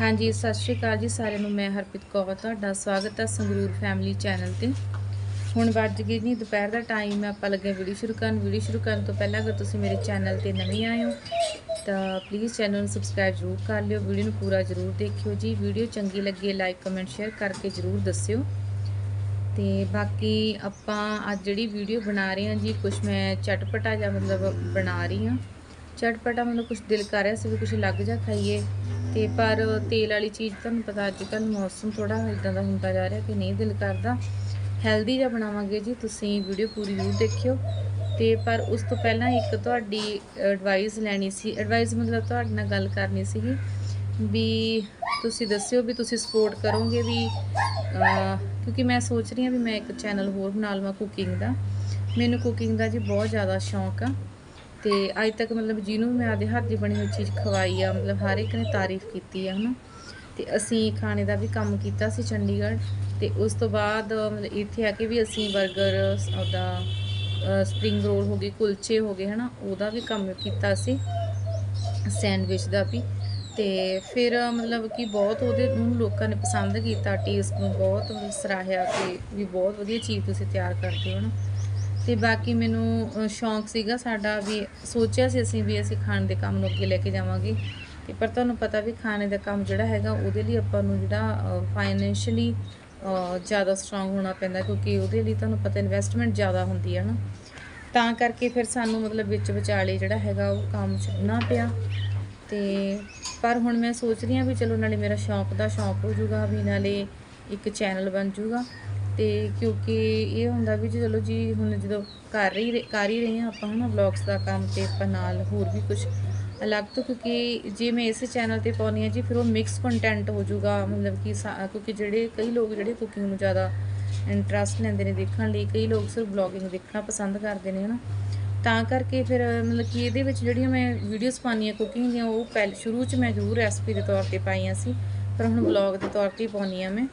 ਹਾਂਜੀ, ਸਤਿ ਸ਼੍ਰੀ ਅਕਾਲ ਜੀ ਸਾਰਿਆਂ ਨੂੰ। ਮੈਂ ਹਰਪ੍ਰੀਤ ਕੌਰ ਤੁਹਾਡਾ। ਸਵਾਗਤ ਹੈ ਸੰਗਰੂਰ ਫੈਮਿਲੀ ਚੈਨਲ ਤੇ। ਹੁਣ ਵੱਜ ਗਏ ਜੀ, ਦੁਪਹਿਰ ਦਾ ਟਾਈਮ ਹੈ ਆਪਾਂ ਲੱਗੇ ਵੀਡੀਓ ਸ਼ੁਰੂ ਕਰਨ। ਵੀਡੀਓ ਸ਼ੁਰੂ ਕਰਨ ਤੋਂ ਪਹਿਲਾਂ ਅਗਰ ਤੁਸੀਂ ਮੇਰੇ ਚੈਨਲ ਤੇ ਨਵੇਂ ਆਏ ਹੋ, ਤਾਂ ਪਲੀਜ਼ ਚੈਨਲ ਨੂੰ ਸਬਸਕ੍ਰਾਈਬ ਜ਼ਰੂਰ ਕਰ ਲਿਓ। ਵੀਡੀਓ ਨੂੰ ਪੂਰਾ ਜ਼ਰੂਰ ਦੇਖਿਓ ਜੀ। ਵੀਡੀਓ ਚੰਗੀ ਲੱਗੇ ਲਾਈਕ ਕਮੈਂਟ ਸ਼ੇਅਰ ਕਰਕੇ ਜ਼ਰੂਰ ਦੱਸਿਓ। ਤੇ ਬਾਕੀ ਆਪਾਂ ਅੱਜ ਜਿਹੜੀ ਵੀਡੀਓ ਬਣਾ ਰਹੇ ਹਾਂ ਜੀ ਕੁਝ ਮੈਂ ਚਟਪਟਾ ਜਿਹਾ ਮਤਲਬ ਬਣਾ ਰਹੀ ਹਾਂ। ਚਟਪਟਾ ਮਤਲਬ ਕੁਝ ਦਿਲ ਕਰ ਰਿਹਾ ਸੀ ਵੀ ਕੁਝ ਲੱਗ ਜਾ ਖਾਈਏ। ਤੇ ਪਰ ਤੇਲ ਵਾਲੀ ਚੀਜ਼ ਤੁਹਾਨੂੰ ਪਤਾ ਅੱਜ ਕੱਲ ਮੌਸਮ ਥੋੜਾ ਇਦਾਂ ਦਾ ਹੁੰਦਾ ਜਾ ਰਿਹਾ ਕਿ ਨਹੀਂ ਦਿਲ ਕਰਦਾ। ਹੈਲਦੀ ਜਿਹਾ ਬਣਾਵਾਂਗੇ ਜੀ, ਤੁਸੀਂ ਵੀਡੀਓ ਪੂਰੀ ਜ਼ਰੂਰ ਦੇਖਿਓ। ਤੇ ਪਰ ਉਸ ਤੋਂ ਪਹਿਲਾਂ ਇੱਕ ਤੁਹਾਡੀ ਐਡਵਾਈਸ ਲੈਣੀ ਸੀ। ਐਡਵਾਈਸ ਮਤਲਬ ਤੁਹਾਡੇ ਨਾਲ ਗੱਲ ਕਰਨੀ ਸੀਗੀ ਵੀ ਤੁਸੀਂ ਦੱਸਿਓ ਵੀ ਤੁਸੀਂ ਸਪੋਰਟ ਕਰੋਗੇ ਵੀ ਕਿਉਂਕਿ ਮੈਂ ਸੋਚ ਰਹੀ ਹਾਂ ਵੀ ਮੈਂ ਇੱਕ ਚੈਨਲ ਹੋਰ ਬਣਾ ਲਵਾਂ ਕੁਕਿੰਗ ਦਾ। ਮੈਨੂੰ ਕੁਕਿੰਗ ਦਾ ਜੀ ਬਹੁਤ ਜ਼ਿਆਦਾ ਸ਼ੌਂਕ ਆ। ਤੇ ਅੱਜ ਤੱਕ ਮਤਲਬ ਜਿਹਨੂੰ ਮੈਂ ਆਦੇ ਹੱਥ ਦੀ ਬਣੀ ਹੋਈ ਚੀਜ਼ ਖਵਾਈ ਆ, ਮਤਲਬ ਹਰ ਇੱਕ ਨੇ ਤਾਰੀਫ ਕੀਤੀ ਆ, ਹਨਾ। ਤੇ ਅਸੀਂ ਖਾਣੇ ਦਾ ਵੀ ਕੰਮ ਕੀਤਾ ਸੀ ਚੰਡੀਗੜ੍ਹ ਤੇ ਉਸ ਤੋਂ ਬਾਅਦ ਮਤਲਬ ਇੱਥੇ ਆ ਕੇ ਵੀ ਅਸੀਂ 버ਗਰ ਉਹਦਾ ਸਪਰਿੰਗ ਰੋਲ ਹੋ ਗਏ, ਕੁਲਚੇ ਹੋ ਗਏ, ਹਨਾ, ਉਹਦਾ ਵੀ ਕੰਮ ਕੀਤਾ ਸੀ, ਸੈਂਡਵਿਚ ਦਾ ਵੀ। ਤੇ ਫਿਰ ਮਤਲਬ ਕਿ ਬਹੁਤ ਉਹਦੇ ਨੂੰ ਲੋਕਾਂ ਨੇ ਪਸੰਦ ਕੀਤਾ, ਟੇਸਟ ਨੂੰ ਬਹੁਤ ਮਤਲਬ ਸਰਾਹਿਆ ਕਿ ਵੀ ਬਹੁਤ ਵਧੀਆ ਚੀਜ਼ ਤੁਸੀਂ ਤਿਆਰ ਕਰਦੇ ਹੋ ਨਾ ਤੇ ਬਾਕੀ ਮੈਨੂੰ ਸ਼ੌਂਕ ਸੀਗਾ ਸਾਡਾ ਵੀ, ਸੋਚਿਆ ਸੀ ਅਸੀਂ ਵੀ ਅਸੀਂ ਖਾਣ ਦੇ ਕੰਮ ਨੂੰ ਅੱਗੇ ਲੈ ਕੇ ਜਾਵਾਂਗੇ। ਤੇ ਪਰ ਤੁਹਾਨੂੰ ਪਤਾ ਵੀ ਖਾਣੇ ਦਾ ਕੰਮ ਜਿਹੜਾ ਹੈਗਾ, ਉਹਦੇ ਲਈ ਆਪਾਂ ਨੂੰ ਜਿਹੜਾ ਫਾਈਨੈਂਸ਼ੀਅਲੀ ਜ਼ਿਆਦਾ ਸਟਰੋਂਗ ਹੋਣਾ ਪੈਂਦਾ, ਕਿਉਂਕਿ ਉਹਦੇ ਲਈ ਤੁਹਾਨੂੰ ਪਤਾ ਇਨਵੈਸਟਮੈਂਟ ਜ਼ਿਆਦਾ ਹੁੰਦੀ ਹੈ ਨਾ। ਤਾਂ ਕਰਕੇ ਫਿਰ ਸਾਨੂੰ ਮਤਲਬ ਵਿੱਚ ਵਿਚਾਲੇ ਜਿਹੜਾ ਹੈਗਾ, ਉਹ ਕੰਮ ਛੱਡਣਾ ਪਿਆ। ਤੇ ਪਰ ਹੁਣ ਮੈਂ ਸੋਚ ਰਹੀ ਹਾਂ ਵੀ ਚਲੋ ਨਾਲੇ ਮੇਰਾ ਸ਼ੌਂਕ ਦਾ ਸ਼ੌਂਕ ਹੋ ਜਾਊਗਾ ਵੀ ਨਾਲੇ ਇੱਕ ਚੈਨਲ ਬਣ ਜਾਊਗਾ ਤੇ ਕਿਉਂਕਿ ਇਹ ਹੁੰਦਾ ਵੀ ਜੀ ਚਲੋ ਜੀ ਹੁਣ ਜਦੋਂ ਕਰ ਰਹੀ ਰਹੇ- ਕਰ ਹੀ ਰਹੇ ਹਾਂ ਆਪਾਂ ਹਨਾ ਵਲੌਗਸ ਦਾ ਕੰਮ ਤੇ ਆਪਾਂ ਨਾਲ ਹੋਰ ਵੀ ਕੁਝ ਅਲੱਗ ਤੋਂ, ਕਿਉਂਕਿ ਜੇ ਮੈਂ ਇਸ ਚੈਨਲ ਤੇ ਪਾਉਣੀ ਹੈ ਜੀ ਫਿਰ ਉਹ ਮਿਕਸ ਕੰਟੈਂਟ ਹੋ ਜਾਊਗਾ, ਮਤਲਬ ਕਿ ਸਾ- ਕਿਉਂਕਿ ਜਿਹੜੇ ਕਈ ਲੋਕ ਜਿਹੜੇ ਕੁਕਿੰਗ ਨੂੰ ਜ਼ਿਆਦਾ ਇੰਟਰਸਟ ਲੈਂਦੇ ਨੇ ਦੇਖਣ ਲਈ, ਕਈ ਲੋਕ ਸਿਰਫ ਬਲੌਗਿੰਗ ਦੇਖਣਾ ਪਸੰਦ ਕਰਦੇ ਨੇ ਹਨਾ। ਤਾਂ ਕਰਕੇ ਫਿਰ ਮਤਲਬ ਕਿ ਇਹਦੇ ਵਿੱਚ ਜਿਹੜੀਆਂ ਮੈਂ ਵੀਡੀਓਜ਼ ਪਾਉਂਦੀਆਂ ਕੁਕਿੰਗ ਦੀਆਂ, ਉਹ ਪਹਿਲ, ਸ਼ੁਰੂ 'ਚ ਮੈਂ ਜ਼ਰੂਰ ਰੈਸਪੀ ਦੇ ਤੌਰ ਤੇ ਪਾਈਆਂ ਸੀ, ਪਰ ਹੁਣ ਬਲੌਗ ਦੇ ਤੌਰ ਤੇ ਹੀ ਪਾਉਂਦੀ ਆ ਮੈਂ।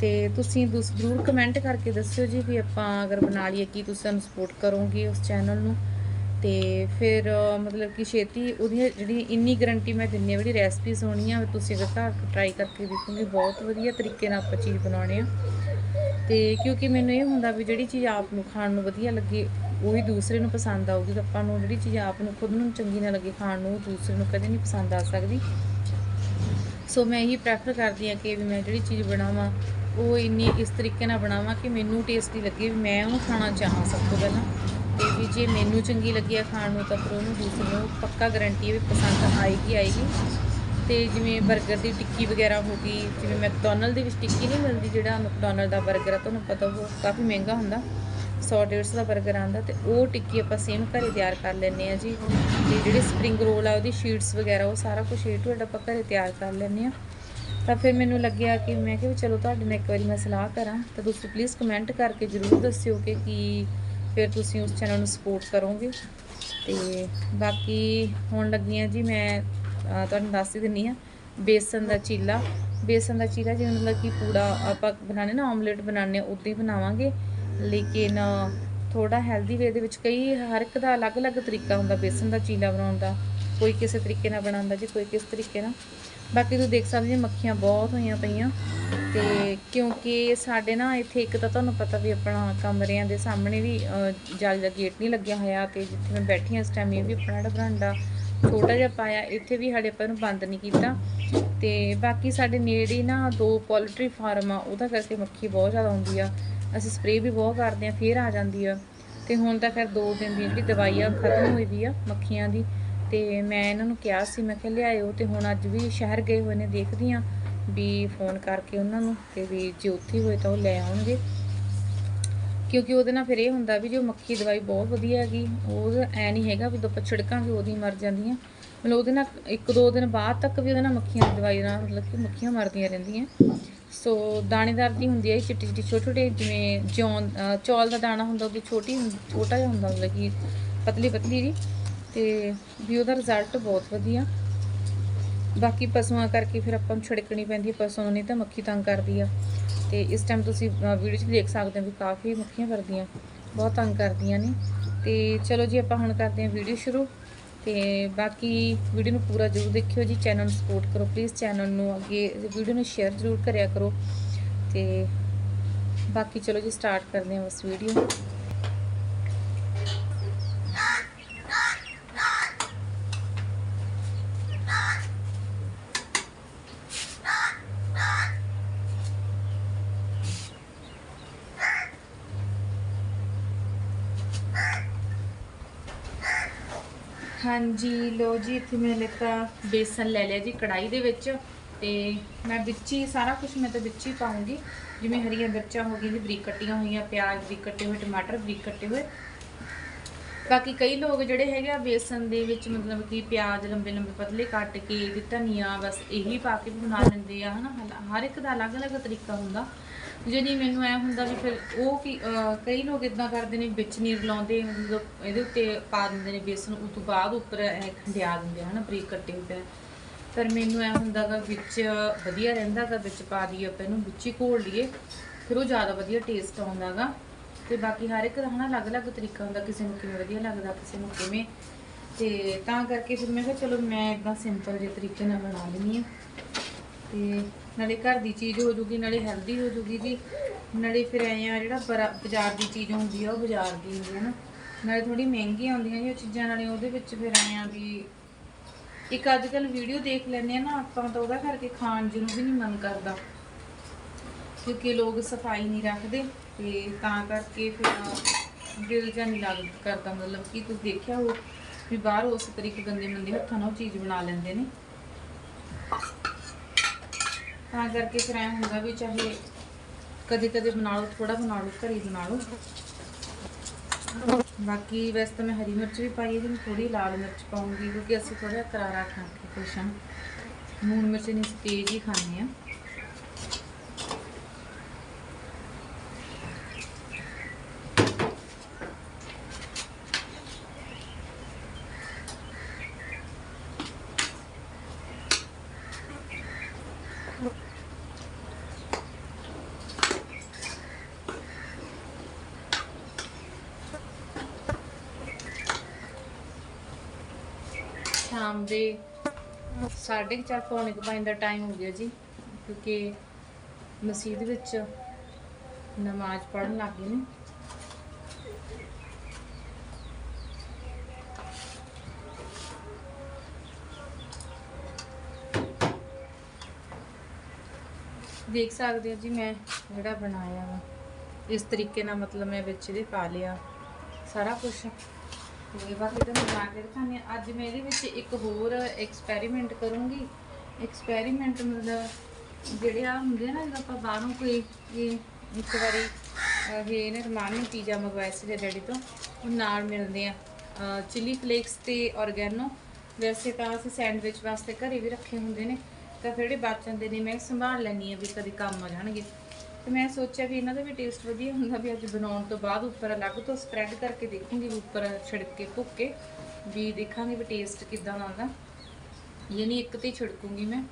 ਤੇ ਤੁਸੀਂ ਦੁਸ, ਜ਼ਰੂਰ ਕਮੈਂਟ ਕਰਕੇ ਦੱਸਿਓ ਜੀ ਵੀ ਆਪਾਂ ਅਗਰ ਬਣਾ ਲਈਏ ਕੀ ਤੁਸੀਂ ਸਾਨੂੰ ਸਪੋਰਟ ਕਰੋਗੇ ਉਸ ਚੈਨਲ ਨੂੰ। ਤੇ ਫਿਰ, ਮਤਲਬ ਕਿ ਛੇਤੀ ਉਹਦੀਆਂ ਜਿਹੜੀ ਇੰਨੀ ਗਰੰਟੀ ਮੈਂ ਦਿੰਦੀ ਹਾਂ, ਜਿਹੜੀ ਰੈਸਪੀਜ਼ ਹੋਣੀਆਂ ਤੁਸੀਂ ਅਗਰ ਘਰ ਟਰਾਈ ਕਰਕੇ ਦੇਖੋਗੇ, ਬਹੁਤ ਵਧੀਆ ਤਰੀਕੇ ਨਾਲ ਆਪਾਂ ਚੀਜ਼ ਬਣਾਉਣੀ ਆ। ਤੇ ਕਿਉਂਕਿ ਮੈਨੂੰ ਇਹ ਹੁੰਦਾ ਵੀ ਜਿਹੜੀ ਚੀਜ਼ ਆਪ ਨੂੰ ਖਾਣ ਨੂੰ ਵਧੀਆ ਲੱਗੇ, ਉਹੀ ਦੂਸਰੇ ਨੂੰ ਪਸੰਦ ਆਊਗੀ। ਤਾਂ ਆਪਾਂ ਨੂੰ ਜਿਹੜੀ ਚੀਜ਼ ਆਪ ਨੂੰ ਖੁਦ ਨੂੰ ਚੰਗੀ ਨਾ ਲੱਗੇ ਖਾਣ ਨੂੰ ਦੂਸਰੇ ਨੂੰ ਕਦੇ ਨਹੀਂ ਪਸੰਦ ਆ ਸਕਦੀ। ਸੋ ਮੈਂ ਇਹੀ ਪ੍ਰੈਫਰ ਕਰਦੀ ਹਾਂ ਕਿ ਵੀ ਮੈਂ ਜਿਹੜੀ ਚੀਜ਼ ਬਣਾਵਾਂ ਉਹ ਇੰਨੀ ਇਸ ਤਰੀਕੇ ਨਾਲ ਬਣਾਵਾਂ ਕਿ ਮੈਨੂੰ ਟੇਸਟੀ ਲੱਗੇ ਵੀ ਮੈਂ ਉਹਨੂੰ ਖਾਣਾ ਚਾਹਾਂ ਸਭ ਤੋਂ ਪਹਿਲਾਂ। ਤੇ ਵੀ ਜੇ ਮੈਨੂੰ ਚੰਗੀ ਲੱਗੀ ਆ ਖਾਣ ਨੂੰ ਤਾਂ ਫਿਰ ਉਹਨੂੰ ਦੂਸਰੇ ਨੂੰ ਪੱਕਾ ਗਾਰੰਟੀ ਹੈ ਵੀ ਪਸੰਦ ਆਏਗੀ ਆਏਗੀ। ਤੇ ਜਿਵੇਂ 버ਗਰ ਦੀ ਟਿੱਕੀ ਵਗੈਰਾ ਹੋ ਗਈ, ਜਿਵੇਂ ਮੈਕਡੋਨਲ ਦੀ ਵਿੱਚ ਟਿੱਕੀ ਨਹੀਂ ਮਿਲਦੀ ਜਿਹੜਾ ਮੈਕਡੋਨਲ ਦਾ 버ਗਰ ਆ, ਤੁਹਾਨੂੰ ਪਤਾ ਉਹ ਕਾਫੀ ਮਹਿੰਗਾ ਹੁੰਦਾ 100 150 ਦਾ 버ਗਰ ਆਂਦਾ ਤੇ ਉਹ ਟਿੱਕੀ ਆਪਾਂ ਸੇਮ ਘਰੇ ਤਿਆਰ ਕਰ ਲੈਂਦੇ ਆ ਜੀ। ਤੇ ਜਿਹੜੇ ਸਪ੍ਰਿੰਗ ਰੋਲ ਆ, ਉਹਦੀ ਸ਼ੀਟਸ ਵਗੈਰਾ, ਉਹ ਸਾਰਾ ਕੁਝ ਏ ਟੂ ਆਪਾਂ ਘਰੇ ਤਿਆਰ ਕਰ ਲੈਂਦੇ ਆ ਤਾਂ ਫਿਰ ਮੈਨੂੰ ਲੱਗਿਆ ਕਿ ਮੈਂ ਕਿਹਾ ਵੀ ਚਲੋ ਤੁਹਾਡੇ ਨਾਲ ਇੱਕ ਵਾਰੀ ਮੈਂ ਸਲਾਹ ਕਰਾਂ। ਤਾਂ ਤੁਸੀਂ ਪਲੀਜ਼ ਕਮੈਂਟ ਕਰਕੇ ਜਰੂਰ ਦੱਸਿਓ ਕਿ ਕੀ ਫਿਰ ਤੁਸੀਂ ਉਸ ਚੈਨਲ ਨੂੰ ਸਪੋਰਟ ਕਰੋਗੇ। ਤੇ ਬਾਕੀ ਹੁਣ ਲੱਗੀਆਂ ਜੀ ਮੈਂ ਤੁਹਾਨੂੰ ਦੱਸ ਹੀ ਦਿੰਨੀ ਆ ਬੇਸਨ ਦਾ ਚੀਲਾ। ਬੇਸਨ ਦਾ ਚੀਲਾ ਜਿਵੇਂ ਮਤਲਬ ਕਿ ਪੂੜਾ ਆਪਾਂ ਬਣਾਣੇ ਨਾ ਆਮਲੇਟ ਬਣਾਣੇ ਉਦਾਂ ਹੀ ਬਣਾਵਾਂਗੇ। ਲੇਕਿਨ ਥੋੜਾ ਹੈਲਦੀ ਵੇ ਦੇ ਵਿੱਚ ਕਈ, ਹਰ ਇੱਕ ਦਾ ਅਲੱਗ-ਅਲੱਗ ਤਰੀਕਾ ਹੁੰਦਾ ਬੇਸਨ ਦਾ ਚੀਲਾ ਬਣਾਉਣ ਦਾ। ਕੋਈ ਕਿਸੇ ਤਰੀਕੇ ਨਾਲ ਬਣਾਉਂਦਾ ਜੀ, ਕੋਈ ਕਿਸ ਤਰੀਕੇ ਨਾਲ। ਬਾਕੀ ਤੁਸੀਂ ਦੇਖ ਸਕਦੇ ਹੋ ਮੱਖੀਆਂ ਬਹੁਤ ਹੋਈਆਂ ਪਈਆਂ। ਤੇ ਕਿਉਂਕਿ ਸਾਡੇ ਨਾ ਇੱਥੇ ਇੱਕ ਤਾਂ ਤੁਹਾਨੂੰ ਪਤਾ ਵੀ ਆਪਣਾ ਕਮਰਿਆਂ ਦੇ ਸਾਹਮਣੇ ਵੀ ਅਹ, ਜਾਲੀ ਦਾ ਗੇਟ ਨਹੀਂ ਲੱਗਿਆ ਹੋਇਆ ਤੇ ਜਿੱਥੇ ਮੈਂ ਬੈਠੀ ਹਾਂ ਇਸ ਟਾਈਮ ਇਹ ਵੀ ਆਪਣਾ ਜਿਹੜਾ ਬਰਾਂਡਾ ਛੋਟਾ ਜਿਹਾ ਪਾਇਆ ਇੱਥੇ ਵੀ ਸਾਡੇ ਆਪਾਂ ਨੂੰ ਬੰਦ ਨਹੀਂ ਕੀਤਾ। ਤੇ ਬਾਕੀ ਸਾਡੇ ਨੇੜੇ ਨਾ ਦੋ ਪੋਲਟਰੀ ਫਾਰਮ ਆ ਉਹਦਾ ਕਰਕੇ ਮੱਖੀ ਬਹੁਤ ਜ਼ਿਆਦਾ ਆਉਂਦੀ ਆ। ਅਸੀਂ ਸਪਰੇਅ ਵੀ ਬਹੁਤ ਕਰਦੇ ਆ ਫੇਰ ਆ ਜਾਂਦੀ ਆ। ਤੇ ਹੁਣ ਤਾਂ ਫਿਰ ਦੋ ਦਿਨ ਦੀ ਜਿਹੜੀ ਦਵਾਈ ਆ ਖਤਮ ਹੋਈ ਵੀ ਆ ਮੱਖੀਆਂ ਦੀ। ਤੇ ਮੈਂ ਇਹਨਾਂ ਨੂੰ ਕਿਹਾ ਸੀ, ਮੈਂ ਕਿਹਾ ਲਿਆਇਓ ਤੇ ਹੁਣ ਅੱਜ ਵੀ ਸ਼ਹਿਰ ਗਏ ਹੋਏ ਨੇ, ਦੇਖਦੀ ਆ ਵੀ ਫੋਨ ਕਰਕੇ ਉਹਨਾਂ ਨੂੰ ਤੇ ਵੀ ਜੇ ਉੱਥੇ ਹੋਏ ਤਾਂ ਉਹ ਲੈ ਆਉਣਗੇ। ਕਿਉਂਕਿ ਉਹਦੇ ਨਾਲ ਫਿਰ ਇਹ ਹੁੰਦਾ ਵੀ ਜੋ ਮੱਖੀ ਦਵਾਈ ਬਹੁਤ ਵਧੀਆ ਹੈਗੀ, ਉਹ ਐ ਨਹੀਂ ਹੈਗਾ ਵੀ ਦੁੱਪ ਛਿੜਕਾਂਗੇ ਉਹਦੀ ਮਰ ਜਾਂਦੀਆਂ। ਮਤਲਬ ਉਹਦੇ ਨਾਲ ਇੱਕ ਦੋ ਦਿਨ ਬਾਅਦ ਤੱਕ ਵੀ ਉਹਦੇ ਨਾਲ ਮੱਖੀਆਂ ਦੀ ਦਵਾਈ ਨਾਲ ਮਤਲਬ ਕਿ ਮੱਖੀਆਂ ਮਰਦੀਆਂ ਰਹਿੰਦੀਆਂ। ਸੋ ਦਾਣੇਦਾਰ ਦੀ ਹੁੰਦੀ ਹੈ ਚਿੱਟੀ ਚਿੱਟੀ ਛੋਟੇ ਛੋਟੇ, ਜਿਵੇਂ ਜੌਂ ਚੌਲ ਦਾ ਦਾਣਾ ਹੁੰਦਾ ਉਹਦੀ ਛੋਟੀ ਹੁੰਦੀ- ਛੋਟਾ ਜਿਹਾ ਹੁੰਦਾ ਮਤਲਬ ਕਿ ਪਤਲੀ ਪਤਲੀ ਜੀ। ਤੇ ਵੀ ਉਹਦਾ ਰਿਜ਼ਲਟ ਬਹੁਤ ਵਧੀਆ। ਬਾਕੀ ਪਸ਼ੂਆਂ ਕਰਕੇ ਫਿਰ ਆਪਾਂ ਨੂੰ ਛਿੜਕਣੀ ਪੈਂਦੀ ਹੈ, ਪਸ਼ੂਆਂ ਨੂੰ ਨਹੀਂ ਤਾਂ ਮੱਖੀ ਤੰਗ ਕਰਦੀ ਆ। ਤੇ ਇਸ ਟਾਈਮ ਤੁਸੀਂ ਵੀਡੀਓ 'ਚ ਦੇਖ ਸਕਦੇ ਹੋ ਵੀ ਕਾਫੀ ਮੱਖੀਆਂ ਵਰਦੀਆਂ ਬਹੁਤ ਤੰਗ ਕਰਦੀਆਂ ਨੇ। ਤੇ ਚਲੋ ਜੀ, ਆਪਾਂ ਹੁਣ ਕਰਦੇ ਹਾਂ ਵੀਡੀਓ ਸ਼ੁਰੂ। ਤੇ ਬਾਕੀ ਵੀਡੀਓ ਨੂੰ ਪੂਰਾ ਜ਼ਰੂਰ ਦੇਖਿਓ ਜੀ ਚੈਨਲ ਨੂੰ ਸਪੋਰਟ ਕਰੋ। ਪਲੀਜ਼ ਚੈਨਲ ਨੂੰ ਅੱਗੇ ਵੀਡੀਓ ਨੂੰ ਸ਼ੇਅਰ ਜ਼ਰੂਰ ਕਰਿਆ ਕਰੋ। ਤੇ ਬਾਕੀ ਚਲੋ ਜੀ ਸਟਾਰਟ ਕਰਦੇ ਹਾਂ ਉਸ ਵੀਡੀਓ ਹਾਂਜੀ ਲੋ ਜੀ, ਇੱਥੇ ਮੈਂ ਲਿੱਤਾ ਬੇਸਨ ਲੈ ਲਿਆ ਜੀ ਕੜਾਈ ਦੇ ਵਿੱਚ ਤੇ ਮੈਂ ਵਿੱਚ ਹੀ ਸਾਰਾ ਕੁਝ ਮੈਂ ਤਾਂ ਵਿੱਚ ਹੀ ਪਾਉਂਗੀ। ਜਿਵੇਂ ਹਰੀਆਂ ਮਿਰਚਾਂ ਹੋ ਗਈਆਂ ਜੀ, ਬਰੀਕ ਕੱਟੀਆਂ ਹੋਈਆਂ, ਪਿਆਜ਼ ਬਰੀਕ ਕੱਟੇ ਹੋਏ, ਟਮਾਟਰ ਬਰੀਕ ਕੱਟੇ ਹੋਏ। ਬਾਕੀ ਕਈ ਲੋਕ ਜਿਹੜੇ ਹੈਗੇ ਆ ਬੇਸਨ ਦੇ ਵਿੱਚ ਮਤਲਬ ਕਿ ਪਿਆਜ਼ ਲੰਬੇ ਲੰਬੇ ਪਤਲੇ ਕੱਟ ਕੇ ਤੇ ਧਨੀਆ ਬਸ ਇਹੀ ਪਾ ਕੇ ਵੀ ਬਣਾ ਲੈਂਦੇ ਆ, ਹਨਾ? ਹਲ- ਹਰ ਇੱਕ ਦਾ ਅਲੱਗ-ਅਲੱਗ ਤਰੀਕਾ ਹੁੰਦਾ। ਜਿਹੜੀ ਮੈਨੂੰ ਐ ਹੁੰਦਾ ਵੀ ਫਿਰ ਉਹ ਕੀ, ਅਹ ਕਈ ਲੋਕ ਇਦਾਂ ਕਰਦੇ ਨੇ, ਵਿੱਚ ਨੀਰ ਲਾਉਂਦੇ, ਮਤਲਬ ਇਹਦੇ ਉੱਤੇ ਪਾ ਦਿੰਦੇ ਨੇ ਬੇਸਨ, ਉਸ ਤੋਂ ਬਾਅਦ ਉੱਪਰ ਐ ਖੰਡਿਆ ਦਿੰਦੇ ਆ, ਹਨਾ, ਬਰੀਕ ਕੱਟੇ ਹੋਏ ਪਰ ਮੈਨੂੰ ਐ ਹੁੰਦਾਗਾ ਵਿੱਚ ਵਧੀਆ ਰਹਿੰਦਾਗਾ, ਵਿੱਚ ਪਾ ਦਈਏ ਆਪਾਂ ਇਹਨੂੰ, ਵਿੱਚ ਹੀ ਘੋਲ ਲਈਏ, ਫਿਰ ਉਹ ਜ਼ਿਆਦਾ ਵਧੀਆ ਟੇਸਟ ਆਉਂਦਾਗਾ। ਤੇ ਬਾਕੀ ਹਰ ਇੱਕ ਦਾ, ਹਨਾ, ਅਲੱਗ-ਅਲੱਗ ਤਰੀਕਾ ਹੁੰਦਾ, ਕਿਸੇ ਨੂੰ ਕਿਵੇਂ ਵਧੀਆ ਲੱਗਦਾ, ਕਿਸੇ ਨੂੰ ਕਿਵੇਂ। ਤੇ ਤਾਂ ਕਰਕੇ ਫਿਰ ਮੈਂ ਕਿਹਾ, ਚਲੋ ਮੈਂ ਇਦਾਂ ਸਿੰਪਲ ਜਿਹੇ ਤਰੀਕੇ ਨਾਲ ਬਣਾ ਲੈਂਦੀ ਹਾਂ। ਤੇ ਨਾਲੇ ਘਰ ਦੀ ਚੀਜ਼ ਹੋ ਜੂਗੀ, ਨਾਲੇ ਹੈਲਦੀ ਹੋ ਜੂਗੀ ਜੀ। ਨਾਲੇ ਫਿਰ ਐਂ ਆ, ਜਿਹੜਾ ਬਰਾ- ਬਾਜ਼ਾਰ ਦੀ ਚੀਜ਼ ਹੁੰਦੀ ਆ, ਉਹ ਬਾਜ਼ਾਰ ਦੀ ਹੁੰਦੀ ਹੈ ਨਾ। ਨਾਲੇ ਥੋੜੀ ਮਹਿੰਗੀ ਆਉਂਦੀਆਂ ਜੀ ਉਹ ਚੀਜ਼ਾਂ ਨਾਲੇ ਉਹਦੇ ਵਿੱਚ ਫਿਰ ਐਂ ਆ ਵੀ ਇੱਕ ਅੱਜ ਕੱਲ ਵੀਡੀਓ ਦੇਖ ਲੈਂਦੇ ਆ ਨਾ ਆਪਾਂ ਤਾਂ ਉਹਦਾ ਕਰਕੇ ਖਾਣ ਜਿਹਨੂੰ ਵੀ ਨਹੀਂ ਮਨ ਕਰਦਾ। ਕਿਉਂਕਿ ਲੋਕ ਸਫ਼ਾਈ ਨਹੀਂ ਰੱਖਦੇ ਤੇ ਤਾਂ ਕਰਕੇ ਫਿਰ ਦਿਲ ਜਾਂ ਨਹੀਂ ਲੱਗ, ਕਰਦਾ ਮਤਲਬ ਕਿ ਤੁਸੀਂ ਦੇਖਿਆ ਹੋ ਵੀ ਬਾਹਰ ਉਸ ਤਰੀਕੇ ਗੰਦੇ ਮੰਦੇ ਹੱਥਾਂ ਨਾਲ ਉਹ ਚੀਜ਼ ਬਣਾ ਲੈਂਦੇ ਨੇ। ਤਾਂ ਕਰਕੇ ਫਿਰ ਐਂ ਹੁੰਦਾ ਵੀ ਚਾਹੇ ਕਦੇ ਕਦੇ ਬਣਾ ਲਓ ਥੋੜਾ ਬਣਾ ਲਓ, ਘਰੇ ਬਣਾ ਲਓ। ਬਾਕੀ ਵੈਸੇ ਤਾਂ ਮੈਂ ਹਰੀ ਮਿਰਚ ਵੀ ਪਾਈ ਹੈ ਜੀ ਥੋੜੀ ਲਾਲ ਮਿਰਚ ਪਾਉਂਗੀ ਕਿਉਂਕਿ ਅਸੀਂ ਥੋੜਾ ਕਰਾਰਾ ਖਾ ਕੇ ਖੁਸ਼ ਹਾਂ। ਲੂਣ ਮਿਰਚ ਨਹੀਂ ਤੇਜ਼ ਹੀ ਖਾਂਦੇ ਆ ਸ਼ਾਮ ਦੇ 4:30 ਪੌਣੇ ਕੁ ਪੰਜ ਦਾ ਟਾਈਮ ਹੋ ਗਿਆ ਜੀ, ਕਿਉਂਕਿ ਮਸਜਿਦ ਵਿੱਚ ਨਮਾਜ਼ ਪੜ੍ਹਨ ਲੱਗ ਗਏ ਨੇ। ਦੇਖ ਸਕਦੇ ਹੋ ਜੀ ਮੈਂ ਜਿਹੜਾ ਬਣਾਇਆ ਵਾ, ਇਸ ਤਰੀਕੇ ਨਾਲ ਮਤਲਬ ਮੈਂ ਵਿੱਚ ਇਹਦੇ ਪਾ ਲਿਆ, ਸਾਰਾ ਕੁਝ ਤੇ ਬਾਕੀ ਤੁਹਾਨੂੰ ਬਣਾ ਕੇ ਦਿਖਾਉਂਦੇ ਹਾਂ। ਅੱਜ ਮੈਂ ਇਹਦੇ ਵਿੱਚ ਇੱਕ ਹੋਰ ਐਕਸਪੈਰੀਮੈਂਟ ਕਰੂੰਗੀ। ਐਕਸਪੈਰੀਮੈਂਟ ਮਤਲਬ ਜਿਹੜੇ ਆ ਹੁੰਦੇ ਆ ਨਾ, ਜਦੋਂ ਆਪਾਂ ਬਾਹਰੋਂ ਕੋਈ ਇਹ ਇੱਕ ਵਾਰੀ, ਅਹ ਇਹ ਨੇ ਰਮਾਨ ਪੀਜ਼ਾ ਮੰਗਵਾਇਆ ਸੀ ਡੈਡੀ ਤੋਂ, ਉਹ ਨਾਲ ਮਿਲਦੇ ਆ। ਚਿਲੀ ਫਲੇਕਸ ਤੇ ਔਰਗੈਨੋ ਵੈਸੇ ਤਾਂ ਅਸੀਂ ਸੈਂਡਵਿਚ ਵਾਸਤੇ ਘਰੇ ਵੀ ਰੱਖੇ ਹੁੰਦੇ ਨੇ, ਤਾਂ ਜਿਹੜੇ ਬਚ ਜਾਂਦੇ ਨੇ। ਮੈਂ ਸੰਭਾਲ ਲੈਣੀ ਆ ਵੀ ਕਦੇ ਕੰਮ ਆ ਜਾਣਗੇ। ਤੇ ਮੈਂ ਸੋਚਿਆ ਵੀ ਇਹਨਾਂ ਦਾ ਵੀ ਟੇਸਟ ਵਧੀਆ ਹੁੰਦਾ ਵੀ ਅੱਜ ਬਣਾਉਣ ਤੋਂ ਬਾਅਦ ਉੱਪਰ ਅਲੱਗ ਤੋਂ ਸਪਰੈਡ ਕਰਕੇ ਦੇਖੂੰਗੀ ਵੀ ਉੱਪਰ ਛਿੜਕ ਕੇ ਭੁੱਕ ਕੇ, ਵੀ ਦੇਖਾਂਗੇ ਵੀ ਟੇਸਟ ਕਿੱਦਾਂ ਦਾ ਆਉਂਦਾ। ਯਾਨੀ ਇੱਕ ਤੇ ਹੀ ਛਿੜਕੂੰਗੀ ਮੈਂ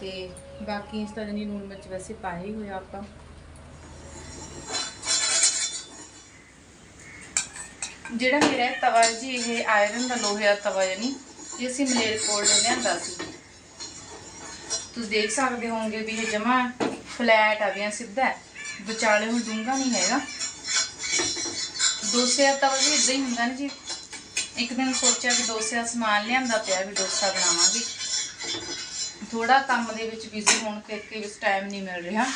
ਤੇ ਬਾਕੀ ਇਸ ਤਰ੍ਹਾਂ ਦੀ ਨੂਣ ਮਿਰਚ ਵੈਸੇ ਪਾਇਆ ਹੀ ਹੋਇਆ ਆਪਾਂ। ਜਿਹੜਾ ਮੇਰਾ ਤਵਾ ਜੀ, ਇਹ ਆਇਰਨ ਦਾ ਲੋਹੇ ਦਾ ਤਵਾ ਯਾਨੀ, ਇਹ ਅਸੀਂ ਮਲੇਰ ਕੋਲ ਲਿਆਂਦਾ ਸੀ। ਤੁਸੀਂ ਦੇਖ ਸਕਦੇ ਹੋਵੋਗੇ ਵੀ ਇਹ ਜਮਾ ਫਲੈਟ ਆ ਗਿਆ ਸਿੱਧਾ। ਵਿਚਾਲੇ ਹੁਣ ਡੂੰਘਾ ਨਹੀਂ ਹੈਗਾ। ਡੋਸੇ ਦਾ ਤਵਾ ਵੀ ਇਦਾਂ ਹੀ ਹੁੰਦਾ ਨਾ ਜੀ। ਇੱਕ ਦਿਨ ਸੋਚਿਆ ਵੀ ਡੋਸੇ ਦਾ ਸਮਾਨ ਲਿਆਂਦਾ ਪਿਆ ਵੀ ਡੋਸਾ ਬਣਾਵਾਂਗੇ। ਥੋੜਾ ਕੰਮ ਦੇ ਵਿੱਚ ਬਿਜ਼ੀ ਹੋਣ ਕਰਕੇ ਵਿੱਚ ਟਾਈਮ ਨਹੀਂ ਮਿਲ ਰਿਹਾ।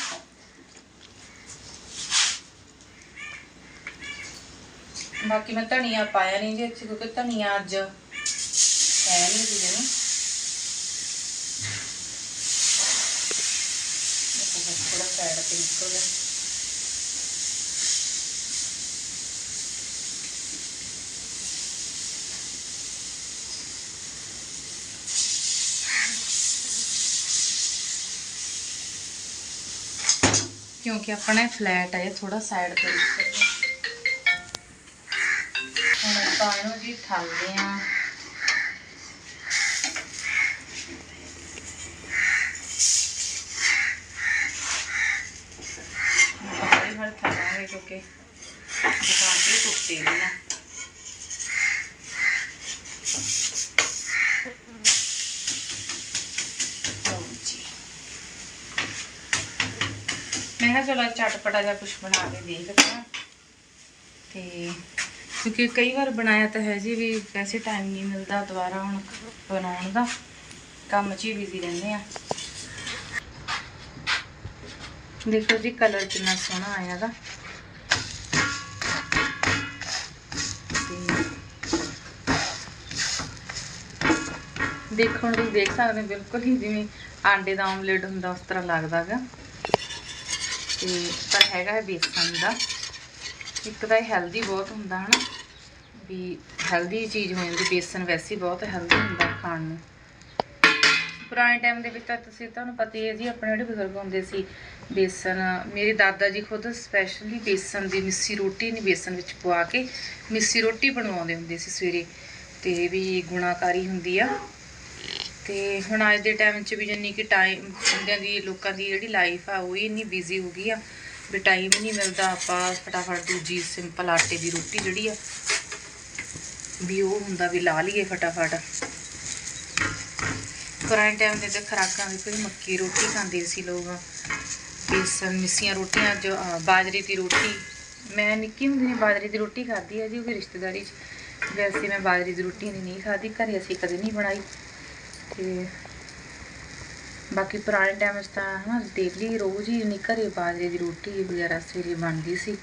ਬਾਕੀ ਮੈਂ ਧਨੀਆ ਪਾਇਆ ਨਹੀਂ ਜੀ ਇੱਥੇ, ਕਿਉਂਕਿ ਧਨੀਆ ਅੱਜ ਹੈ ਨਹੀਂ ਜੀ। ਜਿਹਨੂੰ ਥੋੜਾ ਸਾਈਡ ਤੇ ਕਿਉਂਕਿ ਆਪਣਾ ਫਲੈਟ ਹੈ ਥੋੜਾ ਸਾਈਡ ਤੇ ਹੁਣ ਆਪਾਂ ਇਹਨੂੰ ਜੀ ਠਾਲਦੇ ਆ। ਸਾਰੇ ਕਿਉਂਕਿ ਦੁਕਾਨ ਦੇ ਟੁੱਟੇ ਨੇ ਨਾ। ਮੈਂ ਕਿਹਾ ਚਲੋ ਚਟਪਟਾ ਜਿਹਾ ਕੁਝ ਬਣਾ ਕੇ ਦੇਖਦੇ ਹਾਂ। ਤੇ ਕਿਉਂਕਿ ਕਈ ਵਾਰ ਬਣਾਇਆ ਤਾਂ ਹੈ ਜੀ ਵੀ ਵੈਸੇ ਟਾਈਮ ਨਹੀਂ ਮਿਲਦਾ ਦੁਬਾਰਾ ਹੁਣ ਬਣਾਉਣ ਦਾ। ਕੰਮ 'ਚ ਹੀ ਬਿਜ਼ੀ ਰਹਿੰਦੇ ਆ ਦੇਖੋ ਜੀ ਕਲਰ ਕਿੰਨਾ ਸੋਹਣਾ ਆਇਆ ਦਾ ਦੇਖਣ ਨੂੰ ਦੇਖ ਸਕਦੇ ਹੋ, ਬਿਲਕੁਲ ਹੀ ਜਿਵੇਂ ਆਂਡੇ ਦਾ ਆਮਲੇਟ ਹੁੰਦਾ, ਉਸ ਤਰ੍ਹਾਂ ਲੱਗਦਾ ਗਾ। ਤੇ ਪਰ ਹੈਗਾ ਹੈ ਬੇਸਨ ਦਾ। ਇੱਕ ਤਾਂ ਇਹ ਹੈਲਦੀ ਬਹੁਤ ਹੁੰਦਾ, ਹਨਾ। ਵੀ ਹੈਲਦੀ ਚੀਜ਼ ਹੋ ਜਾਂਦੀ, ਬੇਸਨ ਵੈਸੇ ਹੀ ਬਹੁਤ ਹੈਲਦੀ ਹੁੰਦਾ ਖਾਣ ਨੂੰ। ਪੁਰਾਣੇ ਟਾਈਮ ਦੇ ਵਿੱਚ ਤਾਂ ਤੁਸੀਂ, ਤੁਹਾਨੂੰ ਪਤਾ ਹੀ ਹੈ ਜੀ, ਆਪਣੇ ਜਿਹੜੇ ਬਜ਼ੁਰਗ ਹੁੰਦੇ ਸੀ, ਬੇਸਨ, ਮੇਰੇ ਦਾਦਾ ਜੀ ਖੁਦ ਸਪੈਸ਼ਲੀ ਬੇਸਨ ਦੀ ਮਿੱਸੀ ਰੋਟੀ ਨਹੀਂ ਬੇਸਨ ਵਿੱਚ ਪਵਾ ਕੇ, ਮਿੱਸੀ ਰੋਟੀ ਬਣਵਾਉਂਦੇ ਹੁੰਦੇ ਸੀ ਸਵੇਰੇ। ਤੇ ਵੀ ਗੁਣਾਕਾਰੀ ਹੁੰਦੀ ਆ। ਤੇ ਹੁਣ ਅੱਜ ਦੇ ਟਾਈਮ 'ਚ ਵੀ ਜਿੰਨੀ ਕਿ ਟਾਈਮ ਬੰਦਿਆਂ ਦੀ ਲੋਕਾਂ ਦੀ ਜਿਹੜੀ ਲਾਈਫ ਆ ਉਹ ਹੀ ਇੰਨੀ ਬਿਜ਼ੀ ਹੋ ਗਈ ਆ ਵੀ ਟਾਈਮ ਨਹੀਂ ਮਿਲਦਾ ਆਪਾਂ ਫਟਾਫਟ ਦੂਜੀ ਸਿੰਪਲ ਆਟੇ ਦੀ ਰੋਟੀ ਜਿਹੜੀ ਆ ਵੀ ਉਹ ਹੁੰਦਾ ਵੀ ਲਾ ਲਈਏ ਫਟਾਫਟ। ਪੁਰਾਣੇ ਟਾਈਮ ਦੇ ਤੇ ਖਰਾਕਾਂ ਵੀ ਮੱਕੀ ਰੋਟੀ ਖਾਂਦੇ ਸੀ ਲੋਕ। ਬੇਸਨ ਮਿੱਸੀਆਂ ਰੋਟੀਆਂ ਜੋ ਅਹ, ਬਾਜਰੇ ਦੀ ਰੋਟੀ। ਮੈਂ ਨਿੱਕੀ ਹੁੰਦੀ ਨੇ ਬਾਜਰੇ ਦੀ ਰੋਟੀ ਖਾਧੀ ਹੈ ਜੀ ਉਹ ਵੀ ਰਿਸ਼ਤੇਦਾਰੀ 'ਚ। ਵੈਸੇ ਮੈਂ ਬਾਜਰੇ ਦੀ ਰੋਟੀ ਨਹੀਂ ਨਹੀਂ ਖਾਧੀ ਘਰੇ ਅਸੀਂ ਕਦੇ ਨਹੀਂ ਬਣਾਈ। ਤੇ ਬਾਕੀ ਪੁਰਾਣੇ ਟਾਈਮ 'ਚ ਤਾਂ ਹਨਾ ਡੇਲੀ ਰੋਜ਼ ਹੀ ਨਹੀਂ ਘਰੇ ਬਾਜਰੇ ਦੀ ਰੋਟੀ ਵਗੈਰਾ ਸਵੇਰੇ ਬਣਦੀ ਸੀ।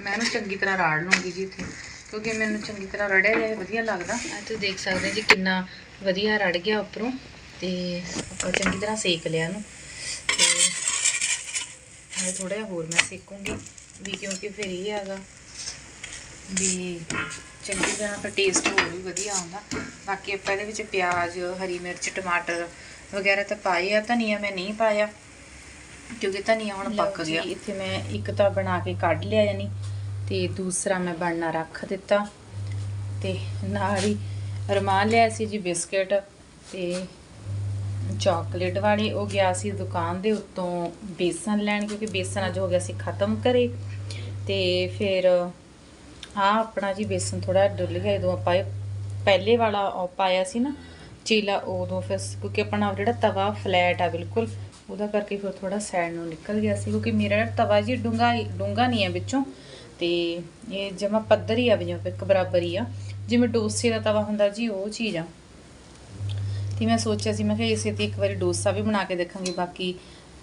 ਮੈਂ ਇਹਨੂੰ ਚੰਗੀ ਤਰ੍ਹਾਂ ਰਾੜ ਲੂੰਗੀ ਜੀ ਇੱਥੇ, ਕਿਉਂਕਿ ਮੈਨੂੰ ਚੰਗੀ ਤਰ੍ਹਾਂ ਰੜਿਆ ਜਾਏ, ਵਧੀਆ ਲੱਗਦਾ। ਆ ਤੁਸੀਂ ਦੇਖ ਸਕਦੇ ਜੀ ਕਿੰਨਾ ਵਧੀਆ ਰੜ ਗਿਆ ਉੱਪਰੋਂ, ਤੇ ਆਪਾਂ ਚੰਗੀ ਤਰ੍ਹਾਂ ਸੇਕ ਲਿਆ ਇਹਨੂੰ। ਤੇ ਹਾਲੇ ਥੋੜਾ ਜਿਹਾ ਹੋਰ ਮੈਂ ਸੇਕੂੰਗੀ, ਵੀ ਕਿਉਂਕਿ ਫਿਰ ਇਹ ਹੈਗਾ ਵੀ ਚੰਗੀ ਤਰ੍ਹਾਂ ਦਾ ਟੇਸਟ ਹੋਰ ਵੀ ਵਧੀਆ ਆਉਂਦਾ। ਬਾਕੀ ਆਪਾਂ ਇਹਦੇ ਵਿੱਚ ਪਿਆਜ਼ ਹਰੀ ਮਿਰਚ ਟਮਾਟਰ ਵਗੈਰਾ ਤਾਂ ਪਾਏ ਆ ਧਨੀਆ ਮੈਂ ਨਹੀਂ ਪਾਇਆ ਕਿਉਂਕਿ ਧਨੀਆ ਹੁਣ ਪੱਕ ਗਿਆ। ਇੱਥੇ ਮੈਂ ਇੱਕ ਤਾਂ ਬਣਾ ਕੇ ਕੱਢ ਲਿਆ ਯਾਨੀ ਤੇ ਦੂਸਰਾ ਮੈਂ ਬਣਨਾ ਰੱਖ ਦਿੱਤਾ। ਤੇ ਨਾਲ ਹੀ ਰਮਾਨ ਲਿਆ ਸੀ ਜੀ ਬਿਸਕਟ ਤੇ ਚਾਕਲੇਟ ਵਾਲੀ ਉਹ ਗਿਆ ਸੀ ਦੁਕਾਨ ਦੇ ਉੱਤੋਂ ਬੇਸਨ ਲੈਣ ਕਿਉਂਕਿ ਬੇਸਨ ਅੱਜ ਹੋ ਗਿਆ ਸੀ ਖਤਮ ਕਰੇ ਤੇ ਫਿਰ ਹਾਂ, ਆਪਣਾ ਜੀ ਬੇਸਨ ਥੋੜਾ ਡੁੱਲ ਗਿਆ, ਜਦੋਂ ਆਪਾਂ ਇਹ ਪਹਿਲੇ ਵਾਲਾ ਉਹ ਪਾਇਆ ਸੀ ਨਾ, ਚੀਲਾ, ਉਦੋਂ ਫਿਰ ਕਿਉਂਕਿ ਆਪਣਾ ਜਿਹੜਾ ਤਵਾ ਫਲੈਟ ਆ ਬਿਲਕੁਲ, ਉਹਦਾ ਕਰਕੇ ਫਿਰ ਥੋੜਾ ਸਾਈਡ ਨੂੰ ਨਿਕਲ ਗਿਆ ਸੀ, ਕਿਉਂਕਿ ਮੇਰਾ ਤਵਾ ਜੀ ਡੂੰਗਾ ਡੂੰਗਾ ਨਹੀਂ ਹੈ ਵਿੱਚੋਂ, ਤੇ ਇਹ ਜਮਾ ਪੱਧਰ ਹੀ ਆ ਵੀ ਜਿਵੇਂ ਇੱਕ ਬਰਾਬਰ ਹੀ ਆ। ਜਿਵੇਂ ਡੋਸੇ ਦਾ ਤਵਾ ਹੁੰਦਾ ਜੀ, ਉਹ ਚੀਜ਼ ਆ। ਤੇ ਮੈਂ ਸੋਚਿਆ ਸੀ, ਮੈਂ ਕਿਹਾ ਇਸੇ ਤੇ ਇੱਕ ਵਾਰੀ ਡੋਸਾ ਵੀ ਬਣਾ ਕੇ ਦੇਖਾਂਗੇ, ਬਾਕੀ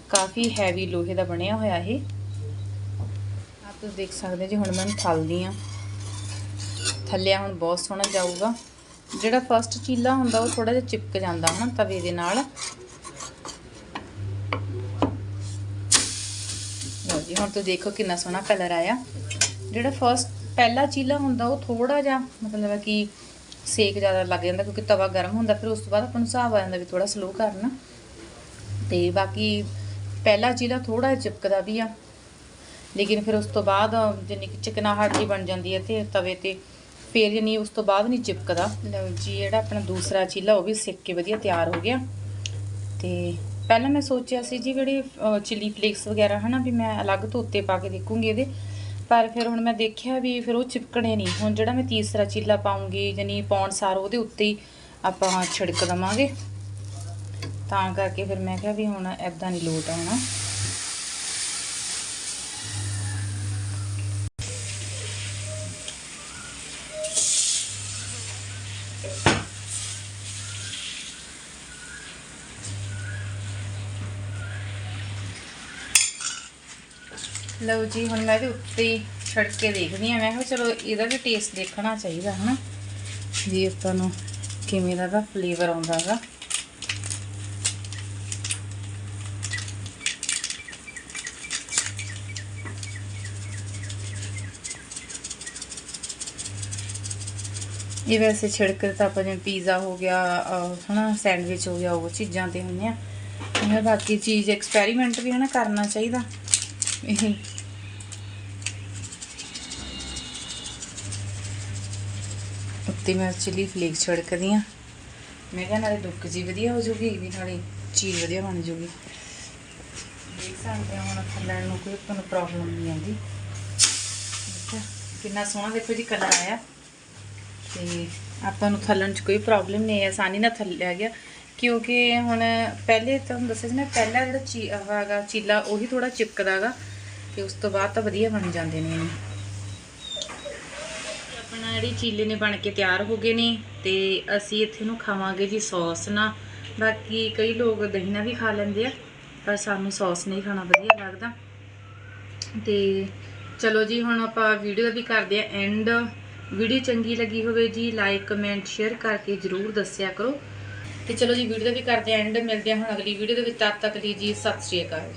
ਕਾਫੀ ਹੈਵੀ ਲੋਹੇ ਦਾ ਬਣਿਆ ਹੋਇਆ ਇਹ। ਆਪ ਤੁਸੀਂ ਦੇਖ ਸਕਦੇ ਜੀ, ਹੁਣ ਮੈਂ ਇਹਨੂੰ ਥਲਦੀ ਆ। ਥੱਲਿਆ ਹੁਣ ਬਹੁਤ ਸੋਹਣਾ ਜਾਊਗਾ। ਜਿਹੜਾ ਫਸਟ ਚੀਲਾ ਹੁੰਦਾ ਉਹ ਥੋੜਾ ਜਿਹਾ ਚਿਪਕ ਜਾਂਦਾ ਹਨਾ ਤਵੇ ਦੇ ਨਾਲ। ਲਓ ਜੀ, ਹੁਣ ਤੁਸੀਂ ਦੇਖੋ ਕਿੰਨਾ ਸੋਹਣਾ ਕਲਰ ਆਇਆ। ਜਿਹੜਾ ਫਸਟ ਪਹਿਲਾ ਚੀਲਾ ਹੁੰਦਾ ਉਹ ਥੋੜਾ ਜਿਹਾ ਮਤਲਬ ਹੈ ਕਿ ਸੇਕ ਜ਼ਿਆਦਾ ਲੱਗ ਜਾਂਦਾ ਕਿਉਂਕਿ ਤਵਾ ਗਰਮ ਹੁੰਦਾ, ਫਿਰ ਉਸ ਤੋਂ ਬਾਅਦ ਆਪਾਂ ਨੂੰ ਹਿਸਾਬ ਆ ਜਾਂਦਾ ਵੀ ਥੋੜਾ ਸਲੋ ਕਰਨਾ। ਤੇ ਬਾਕੀ ਪਹਿਲਾ ਚੀਲਾ ਥੋੜਾ ਜਿਹਾ ਚਿਪਕਦਾ ਵੀ ਆ। ਲੇਕਿਨ ਫਿਰ ਉਸ ਤੋਂ ਬਾਅਦ ਜਿੰਨੀ ਕਿ ਚਿਕਨਾਹਟ ਜੀ ਬਣ ਜਾਂਦੀ ਹੈ ਤੇ ਤਵੇ ਤੇ ਫਿਰ ਯਾਨੀ ਉਸ ਤੋਂ ਬਾਅਦ ਨਹੀਂ ਚਿਪਕਦਾ। ਲਓ ਜੀ, ਜਿਹੜਾ ਆਪਣਾ ਦੂਸਰਾ ਚੀਲਾ, ਉਹ ਵੀ ਸਿੱਕ ਕੇ ਵਧੀਆ ਤਿਆਰ ਹੋ ਗਿਆ। ਤੇ ਪਹਿਲਾਂ ਮੈਂ ਸੋਚਿਆ ਸੀ ਜੀ ਜਿਹੜੇ ਚਿੱਲੀ ਫਲੇਕਸ ਵਗੈਰਾ, ਹਨਾ, ਵੀ ਮੈਂ ਅਲੱਗ ਤੋਂ ਉੱਤੇ ਪਾ ਕੇ ਦੇਖੂੰਗੀ ਇਹਦੇ। ਪਰ ਫਿਰ ਹੁਣ ਮੈਂ ਦੇਖਿਆ ਵੀ ਫਿਰ ਉਹ ਚਿਪਕਣੇ ਨਹੀਂ। ਹੁਣ ਜਿਹੜਾ ਮੈਂ ਤੀਸਰਾ ਚੀਲਾ ਪਾਉਂਗੀ ਯਾਨੀ ਪਾਉਣ ਸਾਰ ਉਹਦੇ ਉੱਤੇ ਹੀ ਆਪਾਂ ਛਿੜਕ ਦਵਾਂਗੇ। ਤਾਂ ਕਰਕੇ ਫਿਰ ਮੈਂ ਕਿਹਾ ਵੀ ਹੁਣ ਐਦਾਂ ਨਹੀਂ ਲੋਟ ਆਉਣਾ ਲਓ ਜੀ, ਹੁਣ ਮੈਂ ਇਹਦੇ ਉੱਤੇ ਹੀ ਛਿੜਕ ਕੇ ਦੇਖਦੀ ਆ ਮੈਂ ਕਿਹਾ ਚਲੋ ਇਹਦਾ ਵੀ ਟੇਸਟ ਦੇਖਣਾ ਚਾਹੀਦਾ, ਹਨਾ? ਵੀ ਆਪਾਂ ਨੂੰ ਕਿਵੇਂ ਦਾ ਦਾ ਫਲੇਵਰ ਆਉਂਦਾ ਹੈਗਾ। ਇਹ ਵੈਸੇ ਛਿੜਕ ਤਾਂ ਆਪਾਂ ਜਿਵੇਂ ਪੀਜ਼ਾ ਹੋ ਗਿਆ, ਅਹ, ਹਨਾ ਸੈਂਡਵਿਚ ਹੋ ਗਿਆ, ਉਹ ਚੀਜ਼ਾਂ ਤੇ ਹੁੰਦੇ ਆ। ਇਹ ਬਾਕੀ ਚੀਜ਼ ਐਕਸਪੈਰੀਮੈਂਟ ਵੀ ਹਨਾ ਕਰਨਾ ਚਾਹੀਦਾ। ਇਹ ਉੱਤੇ ਮੈਂ ਚਿੱਲੀ ਫਲੇਕ ਛਿੜਕਦੀ ਆ। ਮੈਂ ਕਿਹਾ ਨਾਲੇ ਦੁੱਕ ਜੀ ਵਧੀਆ ਹੋ ਜੂਗੀ ਵੀ ਨਾਲੇ ਚੀਜ਼ ਵਧੀਆ ਬਣ ਜੂਗੀ ਦੇਖ ਸਕਦੇ ਹੋ ਹੁਣ ਥੱਲੇ ਨੂੰ ਕੋਈ ਤੁਹਾਨੂੰ ਪ੍ਰੋਬਲਮ ਨਹੀਂ ਆਉਂਦੀ। ਕਿੰਨਾ ਸੋਹਣਾ ਦੇਖੋ ਜੀ ਕਲਰ ਆਇਆ। ਤੇ ਆਪਾਂ ਨੂੰ ਥੱਲਣ 'ਚ ਕੋਈ ਪ੍ਰੋਬਲਮ ਨਹੀਂ ਹੈ ਆਸਾਨੀ ਨਾਲ ਥੱਲਿਆ ਗਿਆ। ਕਿਉਂਕਿ ਹੁਣ ਪਹਿਲੇ ਤੁਹਾਨੂੰ ਦੱਸਿਆ ਸੀ ਨਾ, ਪਹਿਲਾ ਜਿਹੜਾ ਚੀ, ਆਹ ਹੈਗਾ, ਚੀਲਾ ਉਹੀ ਥੋੜਾ ਚਿਪਕਦਾਗਾ ਤੇ ਉਸ ਤੋਂ ਬਾਅਦ ਤਾਂ ਵਧੀਆ ਬਣ ਜਾਂਦੇ ਨੇ ਇਹ ਆਪਣਾ ਜਿਹੜੀ ਚੀਲੇ ਨੇ ਬਣ ਕੇ ਤਿਆਰ ਹੋ ਗਏ ਨੇ ਤੇ ਅਸੀਂ ਇੱਥੇ ਨੂੰ ਖਾਵਾਂਗੇ ਜੀ ਸੌਸ ਨਾਲ ਬਾਕੀ ਕਈ ਲੋਕ ਦਹੀਂ ਨਾਲ ਵੀ ਖਾ ਲੈਂਦੇ ਆ, ਪਰ ਸਾਨੂੰ ਸੌਸ ਨਹੀਂ ਖਾਣਾ ਵਧੀਆ ਲੱਗਦਾ। ਤੇ ਚਲੋ ਜੀ, ਹੁਣ ਆਪਾਂ ਵੀਡੀਓ ਦਾ ਵੀ ਕਰਦੇ ਆ ਐਂਡ ਵੀਡੀਓ ਚੰਗੀ ਲੱਗੀ ਹੋਵੇ ਜੀ ਲਾਈਕ ਕਮੈਂਟ ਸ਼ੇਅਰ ਕਰਕੇ ਜਰੂਰ ਦੱਸਿਆ ਕਰੋ। ਤੇ ਚਲੋ ਜੀ ਵੀਡੀਓ ਦਾ ਵੀ ਕਰਦੇ ਆ ਐਂਡ ਮਿਲਦੇ ਆ ਹੁਣ ਅਗਲੀ ਵੀਡੀਓ ਦੇ ਵਿੱਚ। ਤਦ ਤੱਕ ਲਈ ਜੀ, ਸਤਿ ਸ਼੍ਰੀ ਅਕਾਲ।